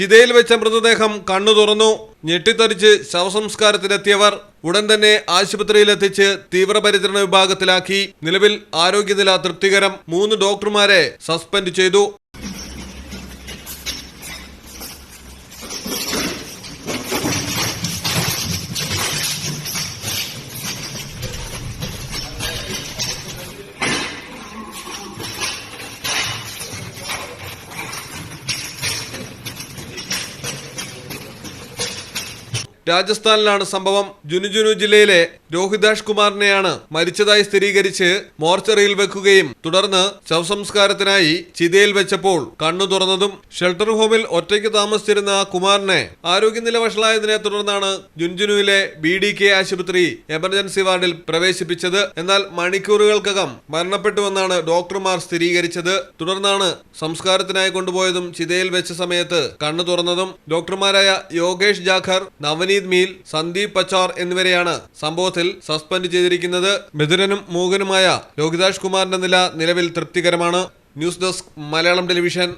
ചിതയിൽ വെച്ച മൃതദേഹം കണ്ണു തുറന്നു ഞെട്ടിത്തരിച്ച് ശവസംസ്കാരത്തിനെത്തിയവർ ഉടൻ തന്നെ ആശുപത്രിയിലെത്തിച്ച് തീവ്രപരിചരണ വിഭാഗത്തിലാക്കി. നിലവിൽ ആരോഗ്യനില തൃപ്തികരം മൂന്ന് ഡോക്ടർമാരെ സസ്പെൻഡ് ചെയ്തു. രാജസ്ഥാനിലാണ് സംഭവം. ജുനുജുനു ജില്ലയിലെ രോഹിതാഷ് കുമാറിനെയാണ് മരിച്ചതായി സ്ഥിരീകരിച്ച് മോർച്ചറിയിൽ വെക്കുകയും തുടർന്ന് ശവസംസ്കാരത്തിനായി ചിതയിൽ വെച്ചപ്പോൾ കണ്ണു തുറന്നതും ഷെൽട്ടർ ഹോമിൽ ഒറ്റയ്ക്ക് താമസിച്ചിരുന്ന കുമാറിനെ ആരോഗ്യനില വഷളായതിനെ തുടർന്നാണ് ജുൻജുനുവിലെ ബി ഡി കെ ആശുപത്രി എമർജൻസി വാർഡിൽ പ്രവേശിപ്പിച്ചത്. എന്നാൽ മണിക്കൂറുകൾക്കകം മരണപ്പെട്ടുവെന്നാണ് ഡോക്ടർമാർ സ്ഥിരീകരിച്ചത്. തുടർന്നാണ് സംസ്കാരത്തിനായി കൊണ്ടുപോയതും ചിതയിൽ വെച്ച സമയത്ത് കണ്ണു തുറന്നതും ഡോക്ടർമാരായ യോഗേഷ് ജാഖർ നവനീത് മീൽ സന്ദീപ് പച്ചാർ എന്നിവരെയാണ് സംഭവത്തിൽ സസ്പെൻഡ് ചെയ്തിരിക്കുന്നത് മിഥുനനും മൂകനുമായ ലോകിതാഷ് കുമാറിന്റെ നില നിലവിൽ തൃപ്തികരമാണ്. News desk Malayalam television.